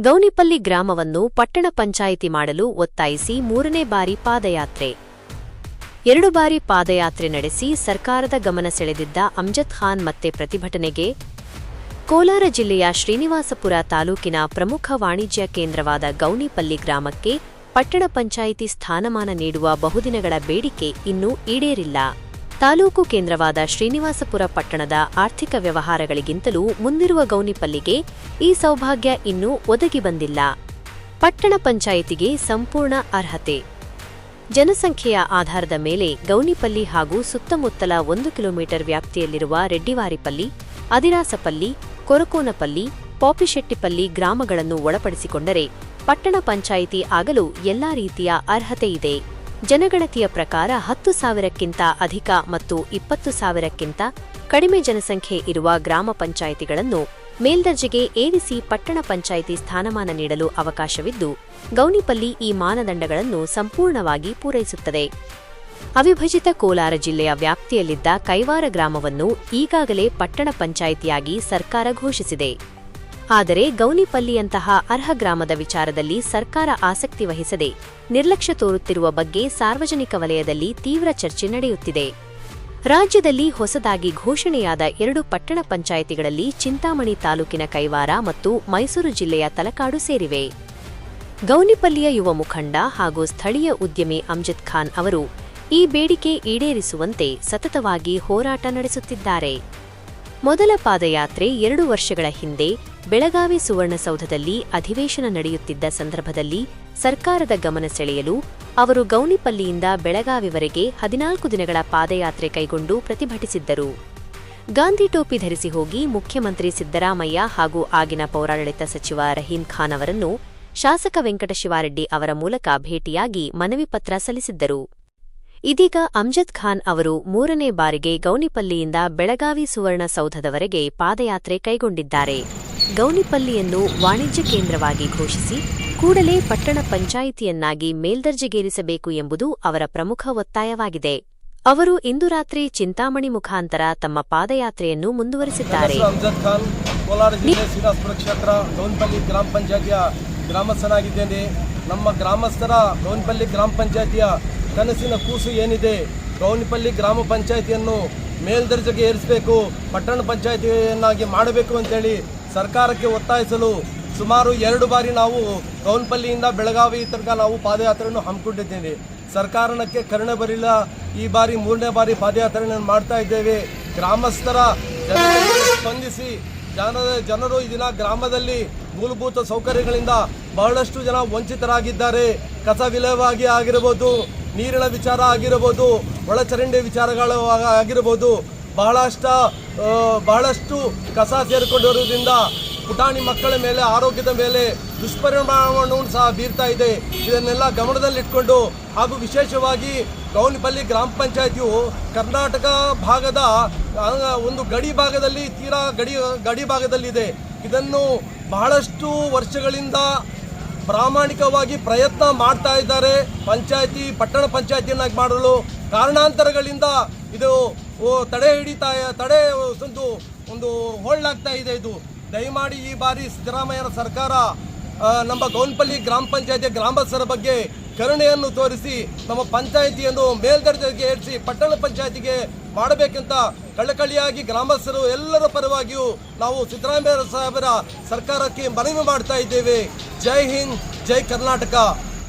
ಗೌನಿಪಲ್ಲಿ ಗ್ರಾಮವನ್ನು ಪಟ್ಟಣ ಪಂಚಾಯಿತಿ ಮಾಡಲು ಒತ್ತಾಯಿಸಿ ಮೂರನೇ ಬಾರಿ ಪಾದಯಾತ್ರೆ. ಎರಡು ಬಾರಿ ಪಾದಯಾತ್ರೆ ನಡೆಸಿ ಸರ್ಕಾರದ ಗಮನ ಸೆಳೆದಿದ್ದ ಅಮ್ಜದ್ ಖಾನ್ ಮತ್ತೆ ಪ್ರತಿಭಟನೆಗೆ ಕೋಲಾರ ಜಿಲ್ಲೆಯ ಶ್ರೀನಿವಾಸಪುರ ತಾಲೂಕಿನ ಪ್ರಮುಖ ವಾಣಿಜ್ಯ ಕೇಂದ್ರವಾದ ಗೌನಿಪಲ್ಲಿ ಗ್ರಾಮಕ್ಕೆ ಪಟ್ಟಣ ಪಂಚಾಯಿತಿ ಸ್ಥಾನಮಾನ ನೀಡುವ ಬಹುದಿನಗಳ ಬೇಡಿಕೆ ಇನ್ನೂ ಈಡೇರಿಲ್ಲ. ತಾಲೂಕು ಕೇಂದ್ರವಾದ ಶ್ರೀನಿವಾಸಪುರ ಪಟ್ಟಣದ ಆರ್ಥಿಕ ವ್ಯವಹಾರಗಳಿಗಿಂತಲೂ ಮುಂದಿರುವ ಗೌನಿಪಲ್ಲಿಗೆ ಈ ಸೌಭಾಗ್ಯ ಇನ್ನೂ ಒದಗಿ ಬಂದಿಲ್ಲ. ಪಟ್ಟಣ ಪಂಚಾಯಿತಿಗೆ ಸಂಪೂರ್ಣ ಅರ್ಹತೆ. ಜನಸಂಖ್ಯೆಯ ಆಧಾರದ ಮೇಲೆ ಗೌನಿಪಲ್ಲಿ ಹಾಗೂ ಸುತ್ತಮುತ್ತಲ ಒಂದು ಕಿಲೋಮೀಟರ್ ವ್ಯಾಪ್ತಿಯಲ್ಲಿರುವ ರೆಡ್ಡಿವಾರಿಪಲ್ಲಿ, ಅದಿರಾಸಪಲ್ಲಿ, ಕೊರಕೋನಪಲ್ಲಿ, ಪಾಪಿಶೆಟ್ಟಿಪಲ್ಲಿ ಗ್ರಾಮಗಳನ್ನು ಒಳಪಡಿಸಿಕೊಂಡರೆ ಪಟ್ಟಣ ಪಂಚಾಯಿತಿ ಆಗಲು ಎಲ್ಲಾ ರೀತಿಯ ಅರ್ಹತೆ ಇದೆ. ಜನಗಣತಿಯ ಪ್ರಕಾರ ಹತ್ತು ಸಾವಿರಕ್ಕಿಂತ ಅಧಿಕ ಮತ್ತು ಇಪ್ಪತ್ತು ಸಾವಿರಕ್ಕಿಂತ ಕಡಿಮೆ ಜನಸಂಖ್ಯೆ ಇರುವ ಗ್ರಾಮ ಪಂಚಾಯಿತಿಗಳನ್ನು ಮೇಲ್ದರ್ಜೆಗೆ ಏರಿಸಿ ಪಟ್ಟಣ ಪಂಚಾಯಿತಿ ಸ್ಥಾನಮಾನ ನೀಡಲು ಅವಕಾಶವಿದ್ದು, ಗೌನಿಪಲ್ಲಿ ಈ ಮಾನದಂಡಗಳನ್ನು ಸಂಪೂರ್ಣವಾಗಿ ಪೂರೈಸುತ್ತದೆ. ಅವಿಭಜಿತ ಕೋಲಾರ ಜಿಲ್ಲೆಯ ವ್ಯಾಪ್ತಿಯಲ್ಲಿದ್ದ ಕೈವಾರ ಗ್ರಾಮವನ್ನು ಈಗಾಗಲೇ ಪಟ್ಟಣ ಪಂಚಾಯಿತಿಯಾಗಿ ಸರ್ಕಾರ ಘೋಷಿಸಿದೆ. ಆದರೆ ಗೌನಿಪಲ್ಲಿಯಂತಹ ಅರ್ಹ ಗ್ರಾಮದ ವಿಚಾರದಲ್ಲಿ ಸರ್ಕಾರ ಆಸಕ್ತಿ ವಹಿಸದೆ ನಿರ್ಲಕ್ಷ್ಯ ತೋರುತ್ತಿರುವ ಬಗ್ಗೆ ಸಾರ್ವಜನಿಕ ವಲಯದಲ್ಲಿ ತೀವ್ರ ಚರ್ಚೆ ನಡೆಯುತ್ತಿದೆ. ರಾಜ್ಯದಲ್ಲಿ ಹೊಸದಾಗಿ ಘೋಷಣೆಯಾದ ಎರಡು ಪಟ್ಟಣ ಪಂಚಾಯಿತಿಗಳಲ್ಲಿ ಚಿಂತಾಮಣಿ ತಾಲೂಕಿನ ಕೈವಾರ ಮತ್ತು ಮೈಸೂರು ಜಿಲ್ಲೆಯ ತಲಕಾಡು ಸೇರಿವೆ. ಗೌನಿಪಲ್ಲಿಯ ಯುವ ಮುಖಂಡ ಹಾಗೂ ಸ್ಥಳೀಯ ಉದ್ಯಮಿ ಅಮ್ಜದ್ ಖಾನ್ ಅವರು ಈ ಬೇಡಿಕೆ ಈಡೇರಿಸುವಂತೆ ಸತತವಾಗಿ ಹೋರಾಟ ನಡೆಸುತ್ತಿದ್ದಾರೆ. ಮೊದಲ ಪಾದಯಾತ್ರೆ ಎರಡು ವರ್ಷಗಳ ಹಿಂದೆ ಬೆಳಗಾವಿ ಸುವರ್ಣಸೌಧದಲ್ಲಿ ಅಧಿವೇಶನ ನಡೆಯುತ್ತಿದ್ದ ಸಂದರ್ಭದಲ್ಲಿ ಸರ್ಕಾರದ ಗಮನ ಸೆಳೆಯಲು ಅವರು ಗೌನಿಪಲ್ಲಿಯಿಂದ ಬೆಳಗಾವಿವರೆಗೆ ಹದಿನಾಲ್ಕು ದಿನಗಳ ಪಾದಯಾತ್ರೆ ಕೈಗೊಂಡು ಪ್ರತಿಭಟಿಸಿದ್ದರು. ಗಾಂಧಿ ಟೋಪಿ ಧರಿಸಿ ಹೋಗಿ ಮುಖ್ಯಮಂತ್ರಿ ಸಿದ್ದರಾಮಯ್ಯ ಹಾಗೂ ಆಗಿನ ಪೌರಾಡಳಿತ ಸಚಿವ ರಹೀಂ ಖಾನ್ ಅವರನ್ನು ಶಾಸಕ ವೆಂಕಟಶಿವಾರೆಡ್ಡಿ ಅವರ ಮೂಲಕ ಭೇಟಿಯಾಗಿ ಮನವಿ ಪತ್ರ ಸಲ್ಲಿಸಿದ್ದರು. ಇದೀಗ ಅಮ್ಜದ್ ಖಾನ್ ಅವರು ಮೂರನೇ ಬಾರಿಗೆ ಗೌನಿಪಲ್ಲಿಯಿಂದ ಬೆಳಗಾವಿ ಸುವರ್ಣಸೌಧದವರೆಗೆ ಪಾದಯಾತ್ರೆ ಕೈಗೊಂಡಿದ್ದಾರೆ. ಗೌನಿಪಲ್ಲಿಯನ್ನು ವಾಣಿಜ್ಯ ಕೇಂದ್ರವಾಗಿ ಘೋಷಿಸಿ, ಕೂಡಲೇ ಪಟ್ಟಣ ಪಂಚಾಯಿತಿಯನ್ನಾಗಿ ಮೇಲ್ದರ್ಜೆಗೇರಿಸಬೇಕು ಎಂಬುದು ಅವರ ಪ್ರಮುಖ ಒತ್ತಾಯವಾಗಿದೆ. ಅವರು ಇಂದು ರಾತ್ರಿ ಚಿಂತಾಮಣಿ ಮುಖಾಂತರ ತಮ್ಮ ಪಾದಯಾತ್ರೆಯನ್ನು ಮುಂದುವರಿಸಿದ್ದಾರೆ. ಗ್ರಾಮ ಪಂಚಾಯತಿಯ ಗ್ರಾಮಸ್ಥನಾಗಿದ್ದೇನೆ. ನಮ್ಮ ಗ್ರಾಮಸ್ಥರ ಗೌನ್ಪಲ್ಲಿ ಗ್ರಾಮ ಪಂಚಾಯತಿಯ ಕನಸಿನ ಕೂಸು ಏನಿದೆ? ಗೌನಿಪಲ್ಲಿ ಗ್ರಾಮ ಪಂಚಾಯತಿಯನ್ನು ಮೇಲ್ದರ್ಜೆಗೆ ಏರಿಸಬೇಕು ಪಟ್ಟಣ ಪಂಚಾಯತಿಯನ್ನಾಗಿ ಮಾಡಬೇಕು ಅಂತೇಳಿ ಸರ್ಕಾರಕ್ಕೆ ಒತ್ತಾಯಿಸಲು ಸುಮಾರು ಎರಡು ಬಾರಿ ನಾವು ಕೌನ್ಪಲ್ಲಿಯಿಂದ ಬೆಳಗಾವಿ ತನಕ ನಾವು ಪಾದಯಾತ್ರೆಯನ್ನು ಹಮ್ಮಿಕೊಂಡಿದ್ದೇವೆ. ಸರ್ಕಾರಕ್ಕೆ ಕರುಣೆ ಬರಲಿಲ್ಲ. ಈ ಬಾರಿ ಮೂರನೇ ಬಾರಿ ಪಾದಯಾತ್ರೆಯನ್ನು ಮಾಡ್ತಾ ಇದ್ದೇವೆ. ಗ್ರಾಮಸ್ಥರ ಸ್ಪಂದಿಸಿ ಜನ, ಜನರು ಈ ದಿನ ಗ್ರಾಮದಲ್ಲಿ ಮೂಲಭೂತ ಸೌಕರ್ಯಗಳಿಂದ ಬಹಳಷ್ಟು ಜನ ವಂಚಿತರಾಗಿದ್ದಾರೆ. ಕಸ ವಿಲೇವಾಗಿ ಆಗಿರಬಹುದು ನೀರಿನ ವಿಚಾರ ಆಗಿರಬಹುದು ಒಳಚರಂಡಿ ವಿಚಾರಗಳು ಆಗಿರ್ಬೋದು ಬಹಳಷ್ಟ ಬಹಳಷ್ಟು ಕಸ ಸೇರಿಕೊಂಡಿರೋದ್ರಿಂದ ಪುಟಾಣಿ ಮಕ್ಕಳ ಮೇಲೆ, ಆರೋಗ್ಯದ ಮೇಲೆ ದುಷ್ಪರಿಣಾಮವನ್ನು ಸಹ ಬೀರ್ತಾ ಇದೆ. ಇದನ್ನೆಲ್ಲ ಗಮನದಲ್ಲಿಟ್ಕೊಂಡು ಹಾಗೂ ವಿಶೇಷವಾಗಿ ಗೌನಿಪಲ್ಲಿ ಗ್ರಾಮ ಪಂಚಾಯತಿಯು ಕರ್ನಾಟಕ ಭಾಗದ ಒಂದು ಗಡಿ ಭಾಗದಲ್ಲಿ ತೀರಾ ಗಡಿ ಗಡಿ ಭಾಗದಲ್ಲಿದೆ. ಇದನ್ನು ಬಹಳಷ್ಟು ವರ್ಷಗಳಿಂದ ಪ್ರಾಮಾಣಿಕವಾಗಿ ಪ್ರಯತ್ನ ಮಾಡ್ತಾ ಇದ್ದಾರೆ. ಪಂಚಾಯಿತಿ, ಪಟ್ಟಣ ಪಂಚಾಯಿತಿಯನ್ನಾಗಿ ಮಾಡಲು ಕಾರಣಾಂತರಗಳಿಂದ ಇದು ತಡೆ ಹಿಡಿತಾ, ತಡೆ ಒಂದು ಒಂದು ಹೋಳ್ಳಾಗ್ತಾ ಇದೆ ಇದು. ದಯಮಾಡಿ ಈ ಬಾರಿ ಸಿದ್ದರಾಮಯ್ಯರ ಸರ್ಕಾರ ನಮ್ಮ ಗೌನ್ಪಲ್ಲಿ ಗ್ರಾಮ ಪಂಚಾಯತಿಯ ಗ್ರಾಮಸ್ಥರ ಬಗ್ಗೆ ಕರುಣೆಯನ್ನು ತೋರಿಸಿ ನಮ್ಮ ಪಂಚಾಯಿತಿಯನ್ನು ಮೇಲ್ದರ್ಜೆಗೆ ಏರಿಸಿ ಪಟ್ಟಣ ಪಂಚಾಯಿತಿಗೆ ಮಾಡಬೇಕಂತ ಕಳಕಳಿಯಾಗಿ ಗ್ರಾಮಸ್ಥರು ಎಲ್ಲರ ಪರವಾಗಿಯೂ ನಾವು ಸಿದ್ದರಾಮಯ್ಯ ಸಾಹೇಬರ ಸರ್ಕಾರಕ್ಕೆ ಮನವಿ ಮಾಡ್ತಾ ಇದ್ದೇವೆ. ಜೈ ಹಿಂದ್, ಜೈ ಕರ್ನಾಟಕ.